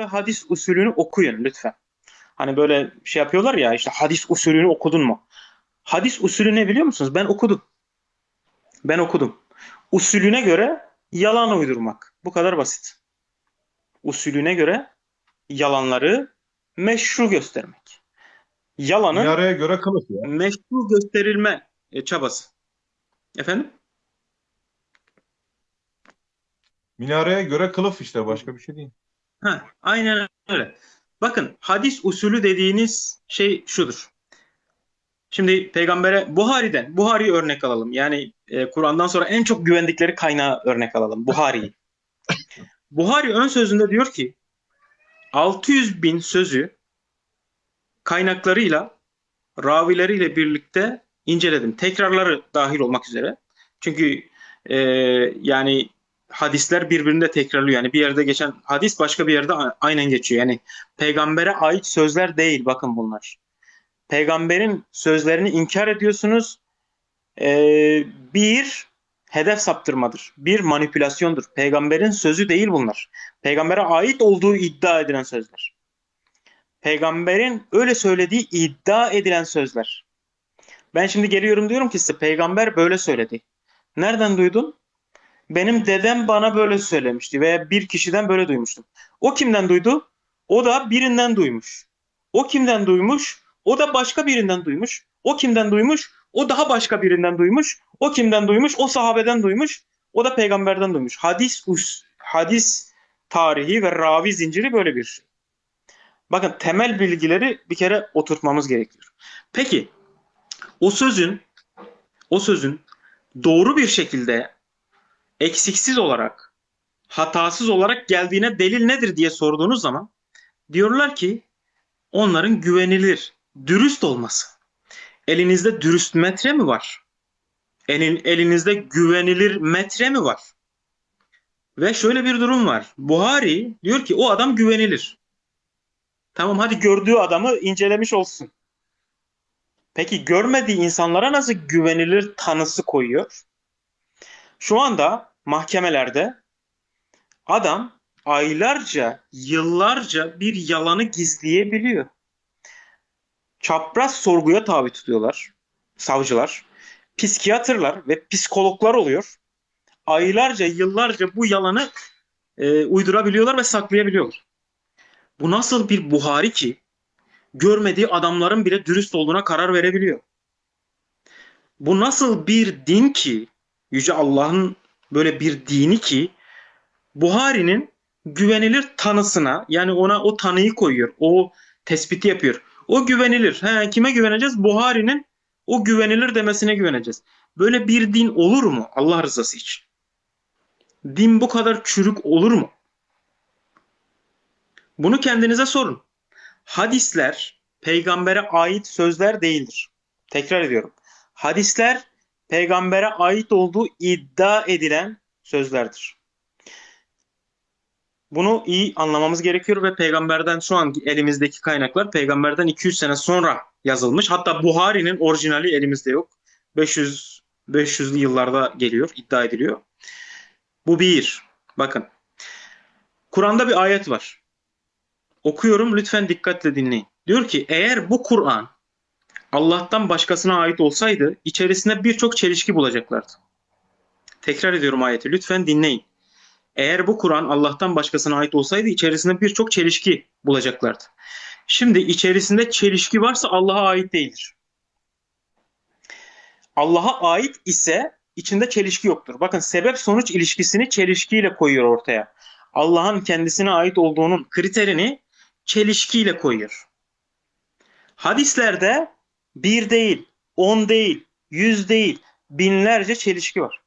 ve hadis usulünü okuyun lütfen. Hani böyle şey yapıyorlar ya işte hadis usulünü okudun mu? Hadis usulü ne biliyor musunuz? Ben okudum. Ben okudum. Usulüne göre yalan uydurmak. Bu kadar basit. Usulüne göre yalanları meşru göstermek. Yalanın Minareye göre kılıf ya. meşru gösterilme e, çabası. Efendim? Minareye göre kılıf işte başka bir şey değil. Ha, aynen öyle. Bakın hadis usulü dediğiniz şey şudur. Şimdi peygambere Buhari'den, Buhari'yi örnek alalım. Yani e, Kur'an'dan sonra en çok güvendikleri kaynağı örnek alalım. Buhari'yi. Buhari ön sözünde diyor ki 600 bin sözü kaynaklarıyla, ravileriyle birlikte inceledim. Tekrarları dahil olmak üzere. Çünkü e, yani hadisler birbirinde tekrarlıyor. Yani bir yerde geçen hadis başka bir yerde aynen geçiyor. Yani peygambere ait sözler değil bakın bunlar. Peygamberin sözlerini inkar ediyorsunuz. Ee, bir hedef saptırmadır. Bir manipülasyondur. Peygamberin sözü değil bunlar. Peygambere ait olduğu iddia edilen sözler. Peygamberin öyle söylediği iddia edilen sözler. Ben şimdi geliyorum diyorum ki size peygamber böyle söyledi. Nereden duydun? Benim dedem bana böyle söylemişti veya bir kişiden böyle duymuştum. O kimden duydu? O da birinden duymuş. O kimden duymuş? O da başka birinden duymuş. O kimden duymuş? O daha başka birinden duymuş. O kimden duymuş? O sahabeden duymuş. O da peygamberden duymuş. Hadis us hadis tarihi ve ravi zinciri böyle bir şey. Bakın temel bilgileri bir kere oturtmamız gerekiyor. Peki o sözün o sözün doğru bir şekilde eksiksiz olarak, hatasız olarak geldiğine delil nedir diye sorduğunuz zaman diyorlar ki onların güvenilir, dürüst olması. Elinizde dürüst metre mi var? Elin, elinizde güvenilir metre mi var? Ve şöyle bir durum var. Buhari diyor ki o adam güvenilir. Tamam hadi gördüğü adamı incelemiş olsun. Peki görmediği insanlara nasıl güvenilir tanısı koyuyor? Şu anda mahkemelerde adam aylarca, yıllarca bir yalanı gizleyebiliyor. Çapraz sorguya tabi tutuyorlar savcılar. Psikiyatrlar ve psikologlar oluyor. Aylarca, yıllarca bu yalanı e, uydurabiliyorlar ve saklayabiliyorlar. Bu nasıl bir Buhari ki görmediği adamların bile dürüst olduğuna karar verebiliyor. Bu nasıl bir din ki Yüce Allah'ın böyle bir dini ki Buhari'nin güvenilir tanısına yani ona o tanıyı koyuyor. O tespiti yapıyor. O güvenilir. He, kime güveneceğiz? Buhari'nin o güvenilir demesine güveneceğiz. Böyle bir din olur mu Allah rızası için? Din bu kadar çürük olur mu? Bunu kendinize sorun. Hadisler peygambere ait sözler değildir. Tekrar ediyorum. Hadisler peygambere ait olduğu iddia edilen sözlerdir. Bunu iyi anlamamız gerekiyor ve peygamberden şu an elimizdeki kaynaklar peygamberden 200 sene sonra yazılmış. Hatta Buhari'nin orijinali elimizde yok. 500 500'lü yıllarda geliyor, iddia ediliyor. Bu bir. Bakın. Kur'an'da bir ayet var. Okuyorum lütfen dikkatle dinleyin. Diyor ki eğer bu Kur'an Allah'tan başkasına ait olsaydı içerisinde birçok çelişki bulacaklardı. Tekrar ediyorum ayeti lütfen dinleyin. Eğer bu Kur'an Allah'tan başkasına ait olsaydı içerisinde birçok çelişki bulacaklardı. Şimdi içerisinde çelişki varsa Allah'a ait değildir. Allah'a ait ise içinde çelişki yoktur. Bakın sebep sonuç ilişkisini çelişkiyle koyuyor ortaya. Allah'ın kendisine ait olduğunun kriterini çelişkiyle koyuyor. Hadislerde bir değil, on değil, yüz değil, binlerce çelişki var.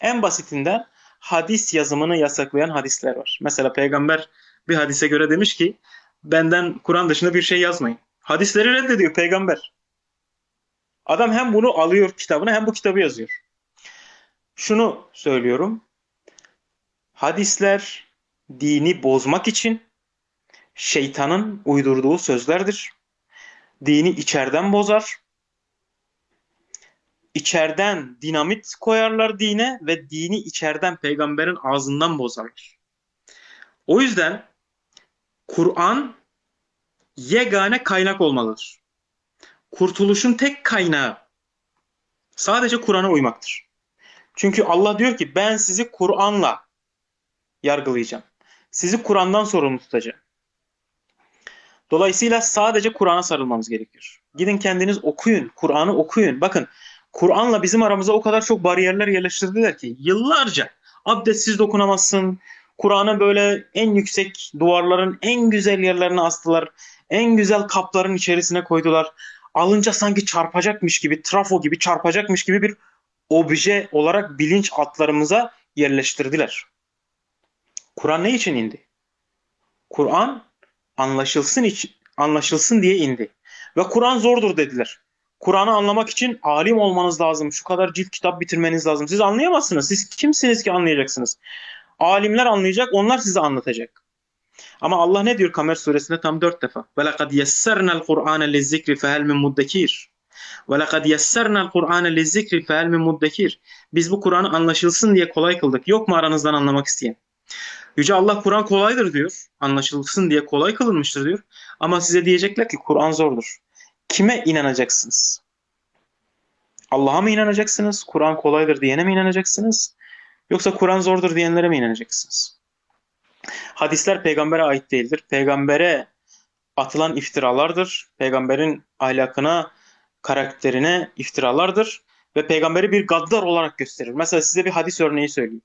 En basitinden hadis yazımını yasaklayan hadisler var. Mesela peygamber bir hadise göre demiş ki benden Kur'an dışında bir şey yazmayın. Hadisleri reddediyor peygamber. Adam hem bunu alıyor kitabına hem bu kitabı yazıyor. Şunu söylüyorum. Hadisler dini bozmak için şeytanın uydurduğu sözlerdir. Dini içeriden bozar. İçeriden dinamit koyarlar dine ve dini içeriden peygamberin ağzından bozarlar. O yüzden Kur'an yegane kaynak olmalıdır. Kurtuluşun tek kaynağı sadece Kur'an'a uymaktır. Çünkü Allah diyor ki ben sizi Kur'an'la yargılayacağım. Sizi Kur'an'dan sorumlu tutacağım. Dolayısıyla sadece Kur'an'a sarılmamız gerekiyor. Gidin kendiniz okuyun, Kur'an'ı okuyun. Bakın Kur'an'la bizim aramıza o kadar çok bariyerler yerleştirdiler ki yıllarca abdestsiz dokunamazsın. Kur'an'ı böyle en yüksek duvarların en güzel yerlerine astılar. En güzel kapların içerisine koydular. Alınca sanki çarpacakmış gibi, trafo gibi çarpacakmış gibi bir obje olarak bilinç altlarımıza yerleştirdiler. Kur'an ne için indi? Kur'an anlaşılsın için anlaşılsın diye indi. Ve Kur'an zordur dediler. Kur'an'ı anlamak için alim olmanız lazım. Şu kadar cilt kitap bitirmeniz lazım. Siz anlayamazsınız. Siz kimsiniz ki anlayacaksınız? Alimler anlayacak, onlar size anlatacak. Ama Allah ne diyor Kamer suresinde tam dört defa? وَلَقَدْ يَسَّرْنَا الْقُرْآنَ لِلذِّكْرِ فَهَلْ مِنْ مُدَّكِيرٍ وَلَقَدْ يَسَّرْنَا الْقُرْآنَ لِلذِّكْرِ فَهَلْ مِنْ مُدَّكِيرٍ Biz bu Kur'an'ı anlaşılsın diye kolay kıldık. Yok mu aranızdan anlamak isteyen? Yüce Allah Kur'an kolaydır diyor. Anlaşılsın diye kolay kılınmıştır diyor. Ama size diyecekler ki Kur'an zordur. Kime inanacaksınız? Allah'a mı inanacaksınız? Kur'an kolaydır diyene mi inanacaksınız? Yoksa Kur'an zordur diyenlere mi inanacaksınız? Hadisler peygambere ait değildir. Peygambere atılan iftiralardır. Peygamberin ahlakına, karakterine iftiralardır. Ve peygamberi bir gaddar olarak gösterir. Mesela size bir hadis örneği söyleyeyim.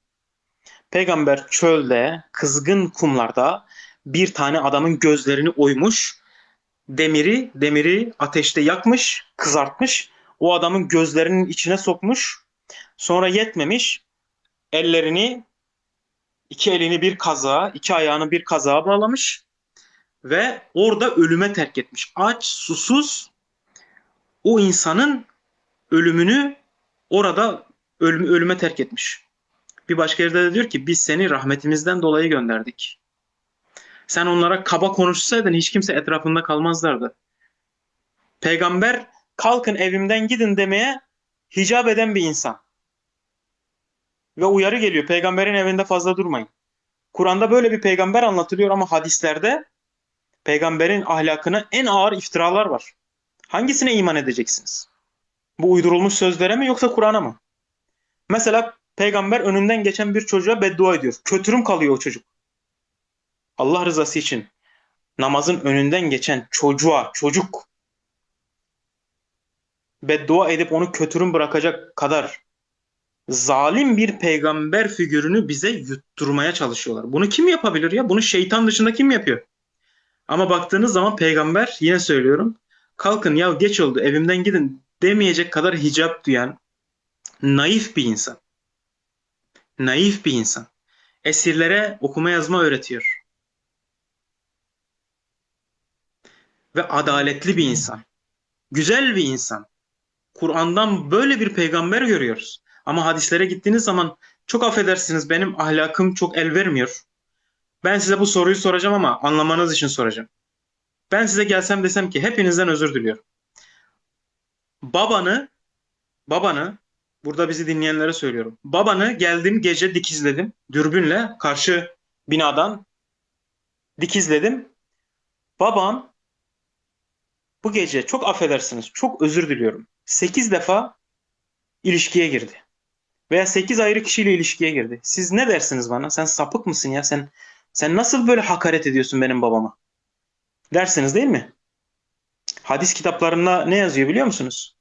Peygamber çölde, kızgın kumlarda bir tane adamın gözlerini oymuş. Demiri, demiri ateşte yakmış, kızartmış. O adamın gözlerinin içine sokmuş. Sonra yetmemiş. Ellerini, iki elini bir kazağa, iki ayağını bir kazağa bağlamış. Ve orada ölüme terk etmiş. Aç, susuz o insanın ölümünü orada ölüm, ölüme terk etmiş. Bir başka yerde de diyor ki biz seni rahmetimizden dolayı gönderdik. Sen onlara kaba konuşsaydın hiç kimse etrafında kalmazlardı. Peygamber kalkın evimden gidin demeye hicap eden bir insan. Ve uyarı geliyor. Peygamberin evinde fazla durmayın. Kur'an'da böyle bir peygamber anlatılıyor ama hadislerde peygamberin ahlakına en ağır iftiralar var. Hangisine iman edeceksiniz? Bu uydurulmuş sözlere mi yoksa Kur'an'a mı? Mesela peygamber önünden geçen bir çocuğa beddua ediyor. Kötürüm kalıyor o çocuk. Allah rızası için namazın önünden geçen çocuğa, çocuk beddua edip onu kötürüm bırakacak kadar zalim bir peygamber figürünü bize yutturmaya çalışıyorlar. Bunu kim yapabilir ya? Bunu şeytan dışında kim yapıyor? Ama baktığınız zaman peygamber yine söylüyorum kalkın ya geç oldu evimden gidin demeyecek kadar hicap duyan naif bir insan. Naif bir insan. Esirlere okuma yazma öğretiyor. Ve adaletli bir insan. Güzel bir insan. Kur'an'dan böyle bir peygamber görüyoruz. Ama hadislere gittiğiniz zaman çok affedersiniz benim ahlakım çok el vermiyor. Ben size bu soruyu soracağım ama anlamanız için soracağım. Ben size gelsem desem ki hepinizden özür diliyorum. Babanı, babanı, burada bizi dinleyenlere söylüyorum. Babanı geldim gece dikizledim. Dürbünle karşı binadan dikizledim. Babam bu gece çok affedersiniz, çok özür diliyorum. 8 defa ilişkiye girdi. Veya 8 ayrı kişiyle ilişkiye girdi. Siz ne dersiniz bana? Sen sapık mısın ya? Sen sen nasıl böyle hakaret ediyorsun benim babama? Dersiniz değil mi? Hadis kitaplarında ne yazıyor biliyor musunuz?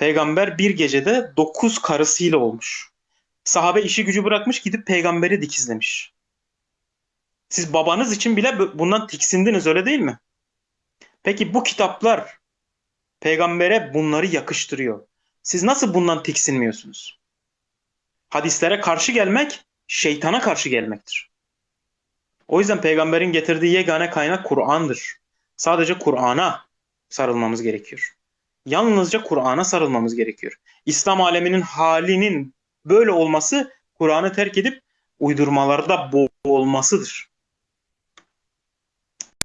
Peygamber bir gecede 9 karısıyla olmuş. Sahabe işi gücü bırakmış gidip peygamberi dikizlemiş. Siz babanız için bile bundan tiksindiniz öyle değil mi? Peki bu kitaplar peygambere bunları yakıştırıyor. Siz nasıl bundan tiksinmiyorsunuz? Hadislere karşı gelmek şeytana karşı gelmektir. O yüzden peygamberin getirdiği yegane kaynak Kur'an'dır. Sadece Kur'an'a sarılmamız gerekiyor. Yalnızca Kur'an'a sarılmamız gerekiyor. İslam aleminin halinin böyle olması Kur'an'ı terk edip uydurmalarda boğulmasıdır.